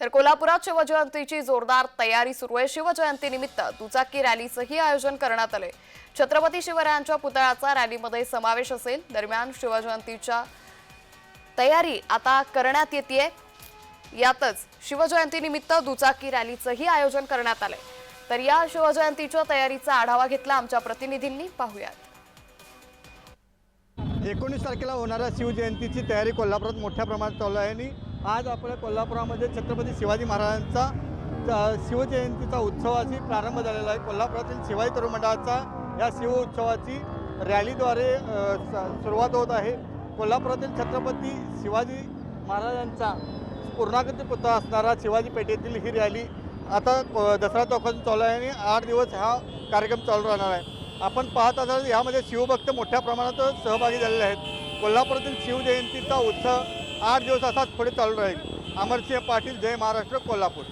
तर कोल्हापुरात शिवजयंतीची जोरदार तयारी सुरू आहे. शिवजयंती निमित्त दुचाकी रॅलीचंही आयोजन करण्यात आलंय. छत्रपती शिवरायांच्या पुतळ्याचा रॅलीमध्ये समावेश असेल. दरम्यान शिवजयंतीच्या तयारी आता करण्यात येते यातच शिवजयंतीनिमित्त दुचाकी रॅलीचंही आयोजन करण्यात आलंय. तर या शिवजयंतीच्या तयारीचा आढावा घेतला आमच्या प्रतिनिधींनी. पाहूयात. एकोणीस तारखेला होणाऱ्या शिवजयंतीची तयारी कोल्हापुरात मोठ्या प्रमाणात चालू आहे आणि आज आपल्या कोल्हापुरामध्ये छत्रपती शिवाजी महाराजांचा शिवजयंतीचा उत्सवाची प्रारंभ झालेला आहे. कोल्हापुरातील शिवाजी तरुण मंडळाचा या शिव उत्सवाची रॅलीद्वारे स- सुरुवात होत आहे. कोल्हापुरातील छत्रपती शिवाजी महाराजांचा पूर्णाकृती पुतळा असणारा शिवाजी पेठेतील ही रॅली आता दसरा चौकातून चालू आहे आणि आठ दिवस हा कार्यक्रम चालू राहणार आहे. आपण पाहत असाल यामध्ये शिवभक्त मोठ्या प्रमाणात सहभागी झालेले आहेत. कोल्हापुरातील शिवजयंतीचा उत्सव आठ दिवस असाच पुढे चालू राहील. अमरसिंह पाटील जय महाराष्ट्र कोल्हापूर.